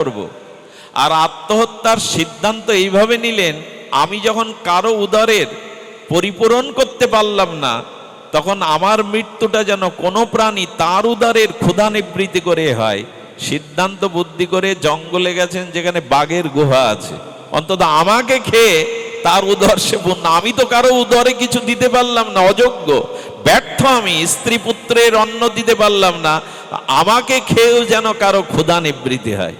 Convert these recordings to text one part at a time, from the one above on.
করব। আর আত্মহত্যার সিদ্ধান্ত এইভাবে নিলেন, আমি যখন কারও উদারের পরিপূরণ করতে পারলাম না, তখন আমার মৃত্যুটা যেন কোনো প্রাণী তার উদারের ক্ষুধা নিবৃত্তি করে হয়। সিদ্ধান্ত বুদ্ধি করে জঙ্গলে গেছেন, যেখানে বাঘের গুহা আছে। অন্তত আমাকে খেয়ে তার উদর সে আমি তো কারও উদরে কিছু দিতে পারলাম না, অযোগ্য। ব্যর্থ আমি, স্ত্রী পুত্রের অন্ন দিতে পারলাম না। আমাকে খেয়েও যেন কারও ক্ষুধা নিবৃত্তি হয়।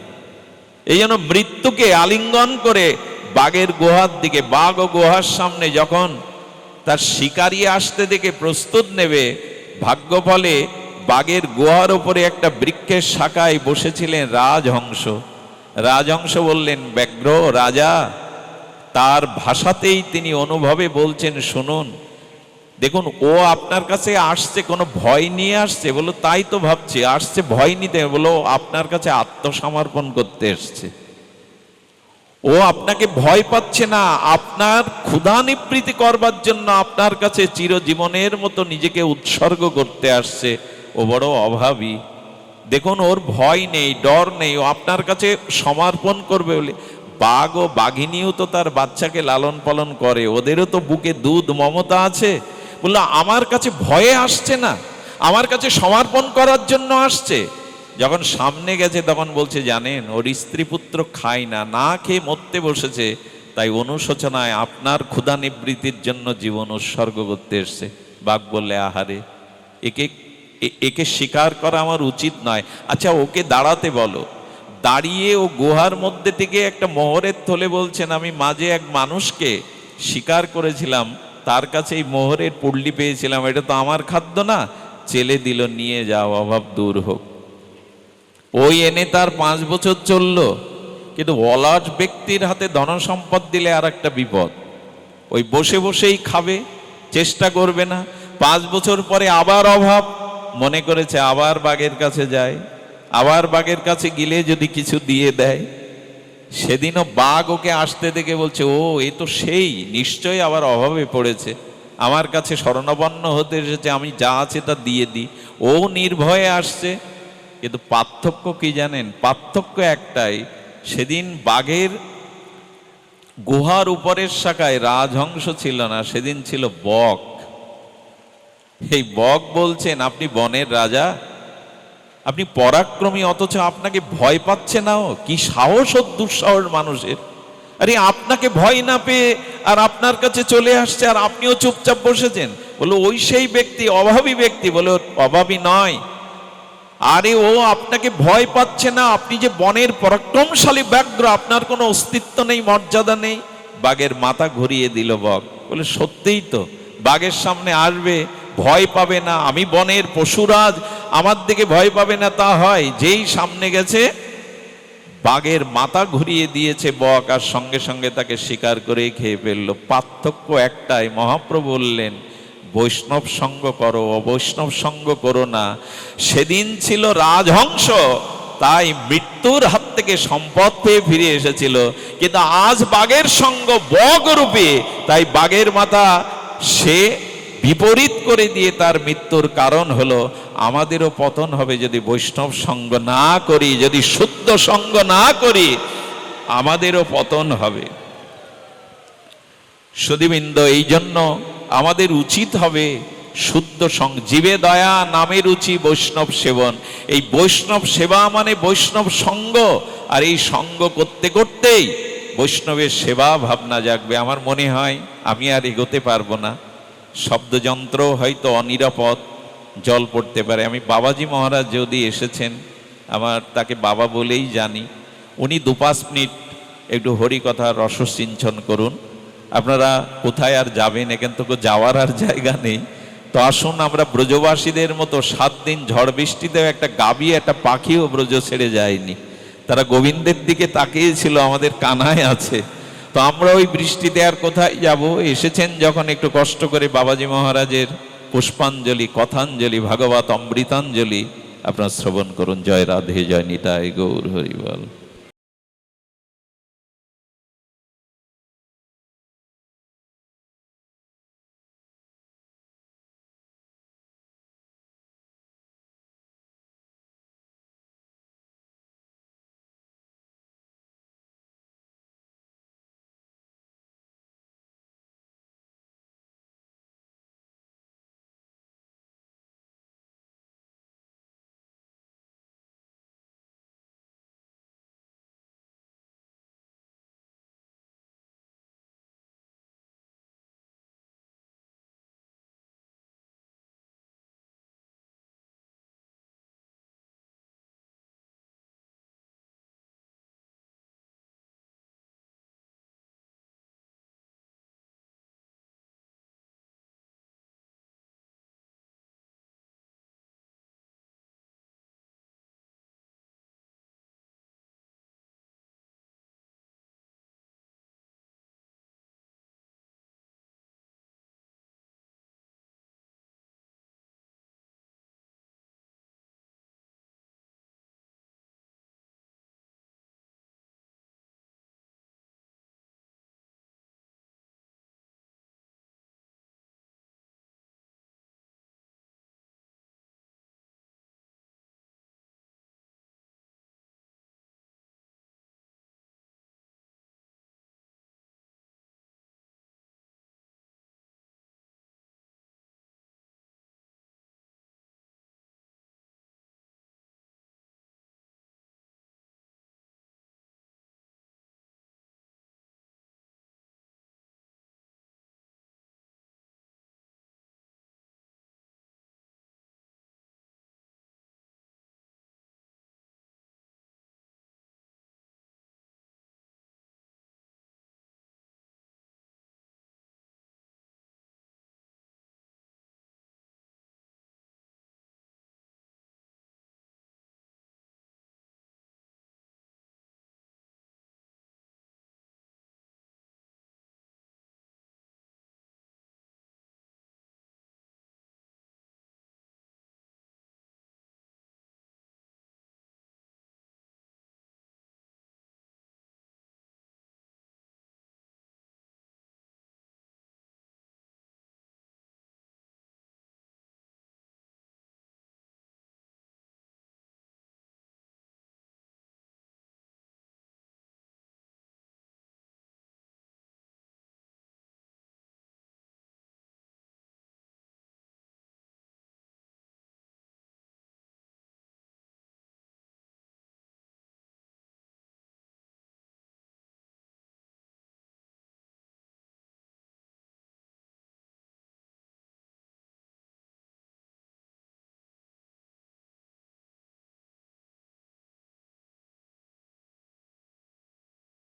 এই জন্য মৃত্যুকে আলিঙ্গন করে বাঘের গুহার দিকে, বাঘ ও গুহার সামনে যখন তার শিকারি আসতে দেখে প্রস্তুত নেবে, ভাগ্য ফলে বাঘের গুহার উপরে একটা বৃক্ষের শাখায় বসেছিলেন রাজহংস। রাজহংস বললেন ব্যগ্র রাজা, তার ভাষাতেই তিনি অনুভবে বলছেন, শুনুন। দেখুন, ও আপনার কাছে আসছে, কোনো ভয় নিয়ে আসছে? বলো, তাই তো ভাবছি। আসছে, ভয় নিতে বলো আপনার কাছে আত্মসমর্পণ করতে এসছে। ও আপনাকে ভয় পাচ্ছে না। আপনার ক্ষুধা নিবৃত্তি করবার জন্য আপনার কাছে চিরজীবনের মতো নিজেকে উৎসর্গ করতে আসছে। ও বড় অভাবী। দেখুন, ওর ভয় নেই, ডর নেই। ও আপনার কাছে সমর্পণ করবে বলে। বাঘ ও বাঘিনীও তো তার বাচ্চাকে লালন পালন করে। ওদেরও তো বুকে দুধ, মমতা আছে। বলল, আমার কাছে ভয়ে আসছে না। আমার কাছে সমর্পণ করার জন্য আসছে। যখন সামনে গেছে, তখন বলছে, জানেন, ওর স্ত্রী পুত্র খায় না না খেয়ে মরতে বসেছে। তাই অনুশোচনায় আপনার ক্ষুধা নিবৃত্তির জন্য জীবন উৎসর্গ করতে এসছে। বাঘ বললে, আহারে, একে একে স্বীকার করা আমার উচিত নয়। আচ্ছা ওকে দাঁড়াতে বলো। দাঁড়িয়ে ও গুহার মধ্যে থেকে একটা মোহরের থলে বলছেন, আমি মাঝে এক মানুষকে স্বীকার করেছিলাম। তার কাছে এই মোহরের পুল্লি পেয়েছিলাম, এটা তো আমার খাদ্য না। চেলে দিল, নিয়ে যাও, অভাব দূর হোক। ওই এনে তার পাঁচ বছর চলল, কিন্তু অলস ব্যক্তির হাতে ধনসম্পদ দিলে আর একটা বিপদ। ওই বসে বসেই খাবে, চেষ্টা করবে না। পাঁচ বছর পরে আবার অভাব, মনে করেছে আবার বাঘের কাছে যায়, আবার বাঘের কাছে গিলে যদি কিছু দিয়ে দেয়। সেদিনও বাঘ ওকে আসতে দেখে বলছে, ও, এ তো সেই, নিশ্চয়ই আবার অভাবে পড়েছে। আমার কাছে শরণাপন্ন হতে এসেছে, আমি যা আছে তা দিয়ে দিই। ও নির্ভয়ে আসছে, কিন্তু পার্থক্য কি জানেন? পার্থক্য একটাই, সেদিন বাঘের গুহার উপরের শাখায় রাজহংস ছিল না, সেদিন ছিল বক। এই বক বলছেন, আপনি বনের রাজা? আপনি পরাক্রমী, অথচ আপনাকে ভয় পাচ্ছে না কি সাহস ও দুঃসাহস মানুষের? আরে আপনাকে ভয় না পেয়ে আর আপনার কাছে চলে আসছে আর আপনিও চুপচাপ বসেছেন। বলো ওই সেই ব্যক্তি, অভাবী ব্যক্তি, বলে অভাবী নয়। আরে ও আপনাকে ভয় পাচ্ছে না, আপনি যে বনের পরাক্রমশালী ব্যাঘ্র, আপনার কোনো অস্তিত্ব নেই, মর্যাদা নেই। বাঘের মাথা ঘুরিয়ে দিল বক। বলে সত্যিই তো, বাঘের সামনে আসবে ভয় পাবে না, আমি বনের পশুরাজ, আমার দিকে ভয় পাবে না, তা হয়। যেই সামনে গেছে, বাঘের মাথা ঘুরিয়ে দিয়েছে বক আর সঙ্গে সঙ্গে তাকে শিকার করে খেয়ে ফেলল। পার্থক্য একটাই, মহাপ্রভু বললেন, বৈষ্ণব সঙ্গ করো, অবৈষ্ণব সঙ্গ করো না। সেদিন ছিল রাজহংস, তাই মৃত্যুর হাত থেকে সম্পদ পেয়ে ফিরে এসেছিল। কিন্তু আজ বাঘের সঙ্গ বগ রূপে, তাই বাঘের মাথা সে বিপরীত করে দিয়ে তার মৃত্যুর কারণ হলো, আমাদেরও পতন হবে যদি বৈষ্ণব সঙ্গ না করি, যদি শুদ্ধ সঙ্গ না করি, আমাদেরও পতন হবে। সুদীবৃন্দ এই জন্য আমাদের উচিত হবে শুদ্ধ সঙ্গ। জীবে দয়া নামের রুচি বৈষ্ণব সেবন। এই বৈষ্ণব সেবা মানে বৈষ্ণব সঙ্গ, আর এই সঙ্গ করতে করতেই বৈষ্ণবের সেবা ভাবনা জাগবে। আমার মনে হয় আমি আর এগোতে পারব না। শব্দযন্ত্র হয়তো অনিরাপদ, জল পড়তে পারে। আমি বাবাজি মহারাজ যদি এসেছেন, আমার তাকে বাবা বলেই জানি। উনি দু পাঁচ মিনিট একটু হরিকথা রসসিঞ্চন করুন। আপনারা কোথায় আর যাবেন? এখান থেকে যাওয়ার আর জায়গা নেই। তো আসুন, আমরা ব্রজবাসীদের মতো সাত দিন ঝড় বৃষ্টিতেও একটা গাবি, একটা পাখিও ব্রজ ছেড়ে যায়নি। তারা গোবিন্দের দিকে তাকিয়েছিল, আমাদের কানায় আছে। তো আমরা ওই বৃষ্টি দেওয়ার কোথায় যাব? এসেছেন যখন একটু কষ্ট করে বাবাজি মহারাজের পুষ্পাঞ্জলি, কথাঞ্জলি, ভাগবত অমৃতাঞ্জলি। আপনার শ্রবণ করুন। জয় রাধে, জয় নিতায় গৌর হরিবল।